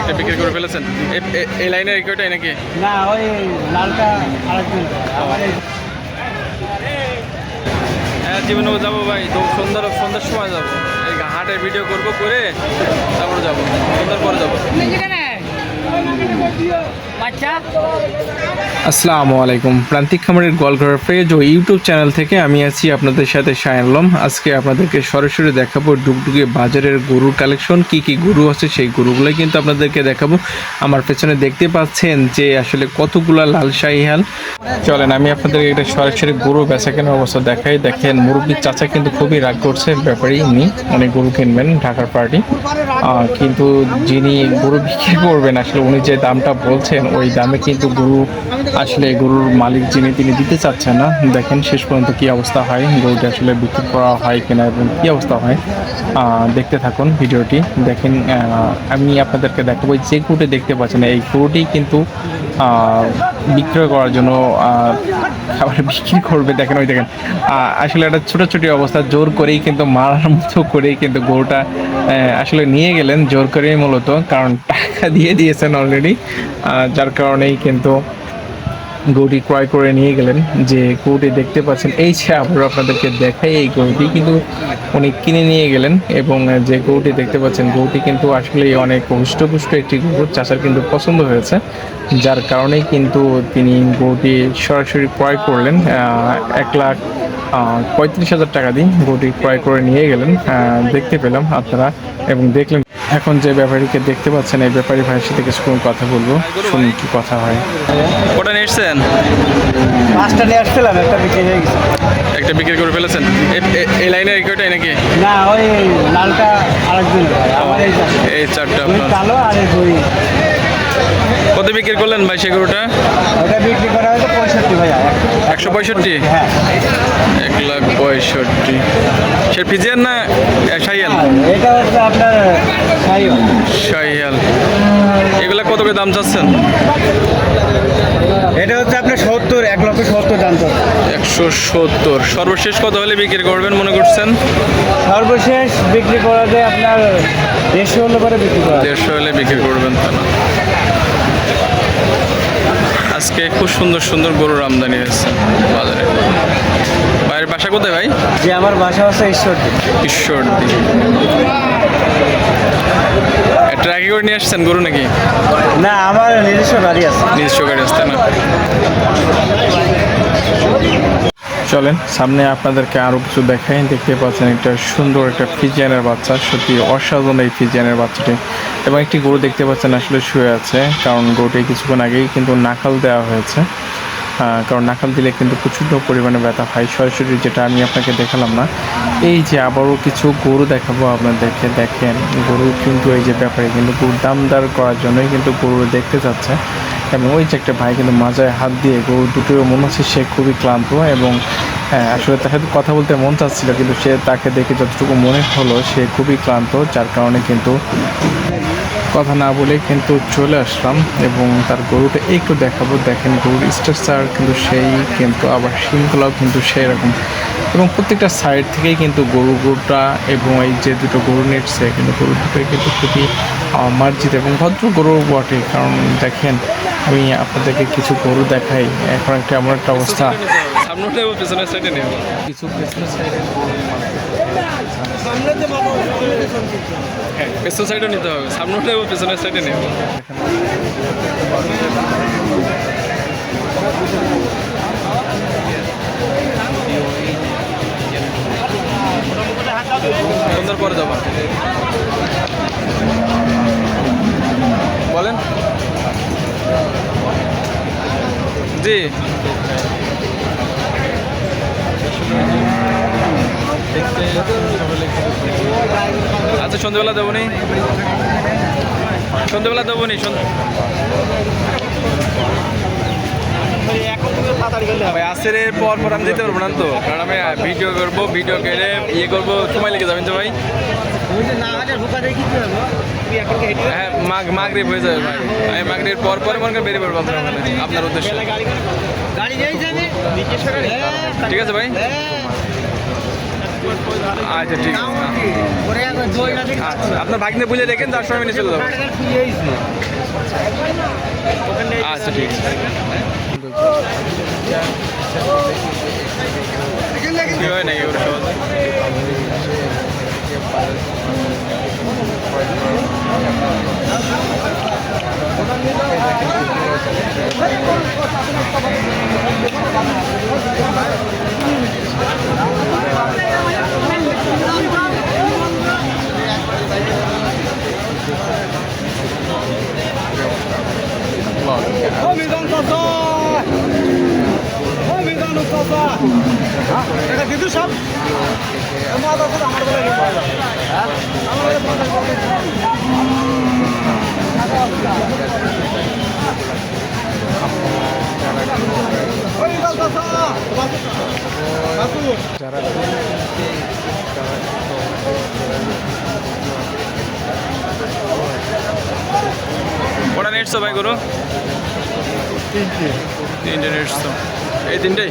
একটা বিক্রি করে ফেলেছেন? এই নাকি? না ওই লালটা হ্যাঁ জীবনেও যাব ভাই। তো সন্ধ্যার সন্ধ্যার সময় যাব। এই হাটের ভিডিও করব করে তারপরে যাব। সন্ধ্যার পরে যাব। আসসালামু আলাইকুম। প্রান্তিক খামারের গোয়ালঘর পেজ ও ইউটিউব চ্যানেল থেকে আমি আছি আপনাদের সাথে শায়নলম আজকে আপনাদেরকে সরাসরি দেখাবো ডুগডুগে বাজারের গরুর কালেকশন, কি কি গরু আছে সেই গরুগুলোই কিন্তু আপনাদেরকে দেখাবো। আমার পেছনে দেখতে পাচ্ছেন যে আসলে কতগুলা লাল শাহিহাল চলেন, আমি আপনাদেরকে একটা সরাসরি গরু বেচা কেনার অবস্থা দেখাই। দেখেন, মুরব্বীর চাচা কিন্তু খুবই রাগ করছে ব্যাপারেই উনি অনেক গরু কিনবেন ঢাকার পার্টি। কিন্তু যিনি গরু বিক্রি করবেন, আসলে উনি যে দামটা বলছেন ওই দামে কিন্তু গরু আসলে গরুর মালিক যিনি, তিনি দিতে চাচ্ছেন না। দেখেন শেষ পর্যন্ত কী অবস্থা হয়, গরুটি আসলে বিক্রি করা হয় কিনা এবং কী অবস্থা হয় দেখতে থাকুন ভিডিওটি। দেখেন আমি আপনাদেরকে দেখাবো যে গরুটি দেখতে পাচ্ছেন। এই গরুটি কিন্তু বিক্রয় করার জন্য খাবার বিক্রি করবে, দেখেন ওই দেখেন। আসলে একটা ছোটাছুটি অবস্থা, জোর করেই কিন্তু, মারার মতো করেই কিন্তু গরুটা আসলে নিয়ে গেলেন, জোর করেই মূলত, কারণ টাকা দিয়ে দিয়েছেন অলরেডি যার কারণেই কিন্তু গরুটি ক্রয় করে নিয়ে গেলেন। যে গরুটি দেখতে পাচ্ছেন, এই যে আবার আপনাদেরকে দেখাই এই গরুটি কিন্তু উনি কিনে নিয়ে গেলেন এবং যে গরুটি দেখতে পাচ্ছেন, গরুটি কিন্তু আসলে অনেক হুষ্টপুষ্ট একটি গরু, চাষার কিন্তু পছন্দ হয়েছে। যার কারণেই কিন্তু তিনি গরুটি সরাসরি ক্রয় করলেন। এক লাখ পঁয়ত্রিশ হাজার টাকা দিয়ে গরুটি ক্রয় করে নিয়ে গেলেন। দেখতে পেলাম আপনারা এবং দেখলেন এখন যে ব্যাপারীকে দেখতে পাচ্ছেন এই ব্যাপারী ভাইয়ের সাথে কিছুক্ষণ কথা বলব শুনুন কি কথা হয়। কটা নিয়েছেন পাঁচটা নিয়ে আসছিলাম একটা বিক্রি হয়ে গেছে। একটা বিক্রি করে ফেলেছেন? এ- এ- এই লাইনের এগুলোটাই নাকি? না ওই লালটা আরেকজন আমার এই এই চারটা আপনার। কালো আর এই দুই। কত বিক্রি করলেন ভাই সে গরুটা? ওটা বিক্রি করা হয়েছে পঁয়ষট্টি ভাইয়া। একশো পঁয়ষট্টি? হ্যাঁ। এক লাখ পঁয়ষট্টি। সে ফিজিয়ান না শাহিয়াল এটা হচ্ছে আপনার শাহিয়াল এগুলা কত করে দাম চাচ্ছেন? এটা হচ্ছে আপনার সত্তর এক লক্ষ সত্তর দাম একশো সত্তর। সর্বশেষ কত হলে বিক্রি করবেন মনে করছেন? সর্বশেষ বিক্রি করা যায় আপনার দেড়শো হলে পরে বিক্রি করা। দেড়শো হলে বিক্রি করবেন তা না। আজকে খুব সুন্দর সুন্দর গরুর আমদানি হয়েছে বাজারে। বাইরের বাসা কোথায় ভাই? যে আমার বাসা হচ্ছে ঈশ্বর ঈশ্বর ট্রাকে করে নিয়ে আসছেন গরু নাকি? না আমার নিজস্ব গাড়ি আছে। নিজস্ব গাড়ি আসতে না? চলেন সামনে আপনাদেরকে আরও কিছু দেখাই। দেখতে পাচ্ছেন একটা সুন্দর একটা ফিজিয়ানের বাচ্চা সত্যি অসাধারণ এই ফিজিয়ানের বাচ্চাটি। এবং একটি গরু দেখতে পাচ্ছেন আসলে শুয়ে আছে কারণ গরুটি কিছুক্ষণ আগেই কিন্তু নাকাল দেওয়া হয়েছে। কারণ নাকাল দিলে কিন্তু প্রচণ্ড পরিমাণে ব্যথা হয়। সরাসরি যেটা আমি আপনাকে দেখালাম না এই যে আবারও কিছু গরু দেখাবো আপনাদেরকে দেখেন গরু কিন্তু এই যে ব্যাপারে কিন্তু গরুর দামদার করার জন্যই কিন্তু গরু দেখতে যাচ্ছে। এবং ওই যে একটা ভাই কিন্তু মাজায় হাত দিয়ে গরু দুটো মনে হচ্ছে সে খুবই ক্লান্ত এবং হ্যাঁ, আসলে তার সাথে কথা বলতে মন চাচ্ছিল কিন্তু সে তাকে দেখে যতটুকু মনে হলো সে খুবই ক্লান্ত যার কারণে কিন্তু কথা না বলে কিন্তু চলে আসলাম এবং তার গরুটা একটু দেখাবো। দেখেন গরুর স্ট্রাকচার কিন্তু সেই, কিন্তু আবার শিংগুলাও কিন্তু সেই রকম। এবং প্রত্যেকটা সাইড থেকেই কিন্তু গরু গরুটা এবং এই যে দুটো গরু নেটছে, কিন্তু গরু দুটোই কিন্তু খুবই মার্জিত এবং ভদ্র গরু বটে। কারণ দেখেন, আমি আপনাদেরকে কিছু গরু দেখাই। এখন একটা এমন একটা অবস্থা সামনে পেছনের সাইডে নেব। কিছু পেছনের সাইডে হ্যাঁ পেছনের সাইডে নিতে হবে। সামনে উঠলে পেছনের সাইডে নেব। সন্ধ্যার পরে যাব। বলেন। জি। আচ্ছা সন্ধ্যেবেলা দেবো নি। সন্ধ্যেবেলা দেবো নি সন্ধ্যে ভাই আসের পর পর আমি দিতে পারব না তো? কারণ আমি ভিডিও করব ভিডিও করে ইয়ে করব সময় লেগে যাবেন তো ভাই? হ্যাঁ মাগ মাগরিব হয়ে যাবে ভাই। আমি পর পরে মনে করেন বেরিয়ে পড়ব আপনার উদ্দেশ্যে। ঠিক আছে ভাই? আচ্ছা ঠিক আছে। আচ্ছা আপনার ভাগ্নে বুঝে দেখেন, তার সময় মেনে চলে যাব। আচ্ছা ঠিক আছে। হয় নাকি ওরা সহজে কটা নেটছো ভাই গুরু? তিনটে। নেটছো এই তিনটেই?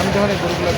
আমি যখন এই গরুগুলো